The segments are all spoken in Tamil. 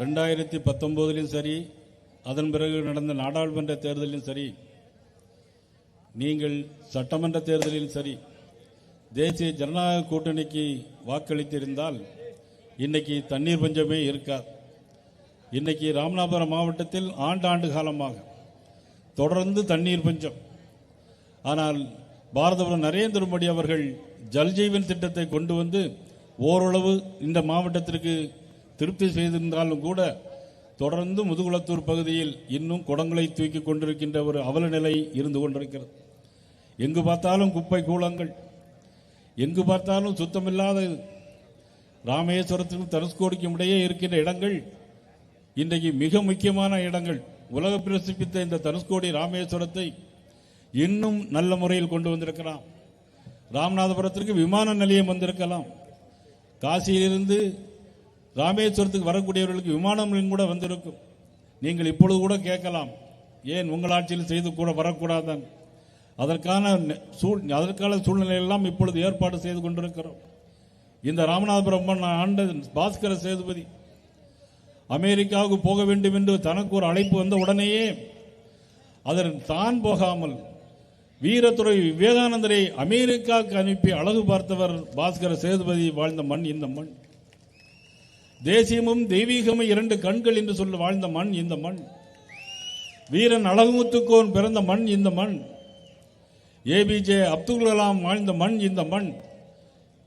ரெண்டாயிரத்தி பத்தொன்பதிலும் சரி அதன் பிறகு நடந்த நாடாளுமன்ற தேர்தலிலும் சரி நீங்கள் சட்டமன்ற தேர்தலிலும் சரி தேசிய ஜனநாயக கூட்டணிக்கு வாக்களித்திருந்தால் இன்னைக்கு தண்ணீர் பஞ்சமே இருக்காது. இன்னைக்கு ராமநாதபுரம் மாவட்டத்தில் ஆண்டாண்டு காலமாக தொடர்ந்து தண்ணீர் பஞ்சம். ஆனால் பாரதபுரம் நரேந்திர மோடி அவர்கள் ஜல்ஜீவன் திட்டத்தை கொண்டு வந்து ஓரளவு இந்த மாவட்டத்திற்கு திருப்தி செய்திருந்தாலும் கூட தொடர்ந்து முதுகுளத்தூர் பகுதியில் இன்னும் குடங்களை தூக்கி கொண்டிருக்கின்ற ஒரு அவல நிலை இருந்து கொண்டிருக்கிறது. எங்கு பார்த்தாலும் குப்பை கூலங்கள் எங்கு பார்த்தாலும் சுத்தமில்லாத ராமேஸ்வரத்திற்கும் தனுஷ்கோடிக்கும் இடையே இருக்கின்ற இடங்கள் இன்றைக்கு மிக முக்கியமான இடங்கள். உலக பிரசிப்பித்த இந்த தனுஷ்கோடி ராமேஸ்வரத்தை இன்னும் நல்ல முறையில் கொண்டு வந்திருக்கலாம். ராமநாதபுரத்திற்கு விமான நிலையம் வந்திருக்கலாம். காசியிலிருந்து ராமேஸ்வரத்துக்கு வரக்கூடியவர்களுக்கு விமானம் கூட வந்திருக்கும். நீங்கள் இப்பொழுது கூட கேட்கலாம் ஏன் உங்கள் ஆட்சியில் செய்து கூட வரக்கூடாதான்? அதற்கான சூழ் அதற்கான சூழ்நிலை எல்லாம் இப்பொழுது ஏற்பாடு செய்து கொண்டிருக்கிறோம். இந்த ராமநாதபுரம் ஆண்ட பாஸ்கர சேதுபதி அமெரிக்காவுக்கு போக வேண்டும் என்று தனக்கு ஒரு அழைப்பு வந்த உடனேயே அதன் தான் போகாமல் வீரத்துறை விவேகானந்தரை அமெரிக்காவுக்கு அனுப்பி அழகு பார்த்தவர் பாஸ்கர சேதுபதி வாழ்ந்த மண் இந்த மண். தேசியமும் தெய்வீகமும் இரண்டு கண்கள் என்று சொல்ல வாழ்ந்த மண் இந்த மண். வீரன் அழகுமுத்துக்கோன் பிறந்த மண் இந்த மண். ஏபிஜே அப்துல் கலாம் வாழ்ந்த மண் இந்த மண்.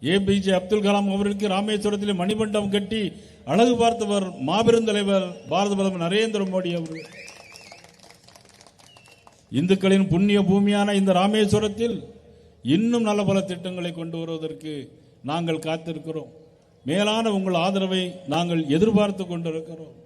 ஏபிஜே அப்துல் கலாம் அவருக்கு ராமேஸ்வரத்திலே மணிமண்டபம் கட்டி அழகு பார்த்தவர் மாபெரும் தலைவர் பாரத பிரதமர் நரேந்திர மோடி அவர்கள். இந்துக்களின் புண்ணிய பூமியான இந்த ராமேஸ்வரத்தில் இன்னும் நல்ல பல திட்டங்களை கொண்டு வருவதற்கு நாங்கள் காத்திருக்கிறோம். மேலான உங்கள் ஆதரவை நாங்கள் எதிர்பார்த்து கொண்டிருக்கிறோம்.